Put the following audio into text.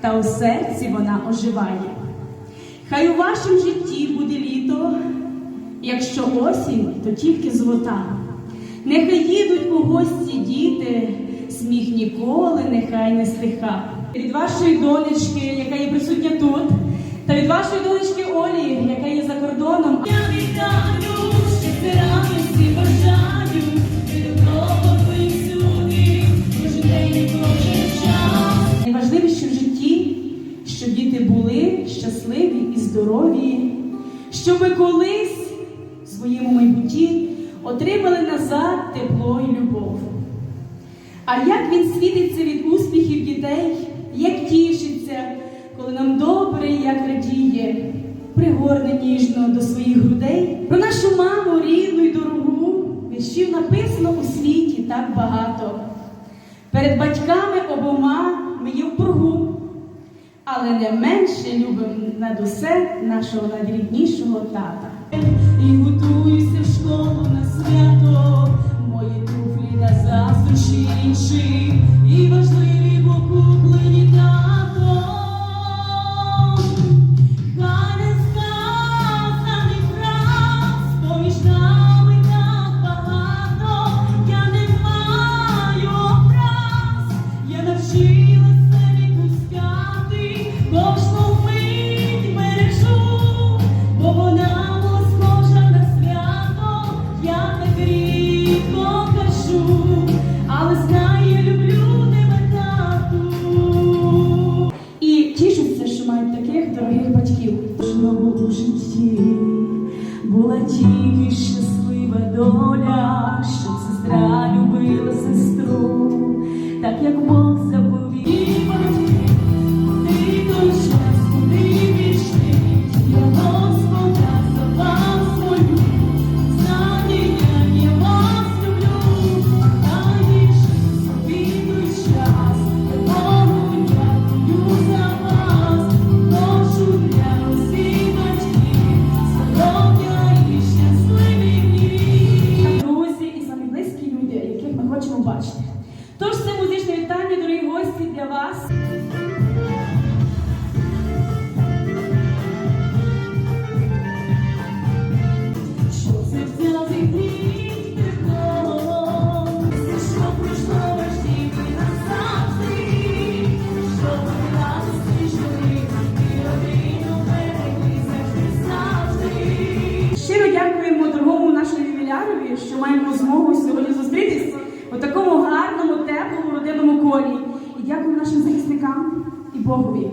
та у серці вона оживає. Хай у вашому житті буде літо, якщо осінь, то тільки золота. Нехай їдуть у гості діти, сміх ніколи нехай не стиха. Від вашої донечки, яка є присутня тут, та від вашої донечки Олі, діти були щасливі і здорові, щоб колись в своєму майбутті отримали назад тепло і любов. А як він світиться від успіхів дітей, як тішиться, коли нам добре, як радіє, пригорне ніжно до своїх грудей. Про нашу маму рідну й дорогу віршів написано у світі так багато. Перед батьками обома ми є в пругу, але не менше любим над усе нашого найріднішого тата. І готуюся в школу завжди завжди. Щиро дякуємо дорогому нашому ювілярові, що маємо змогу сьогодні зустрітись у такому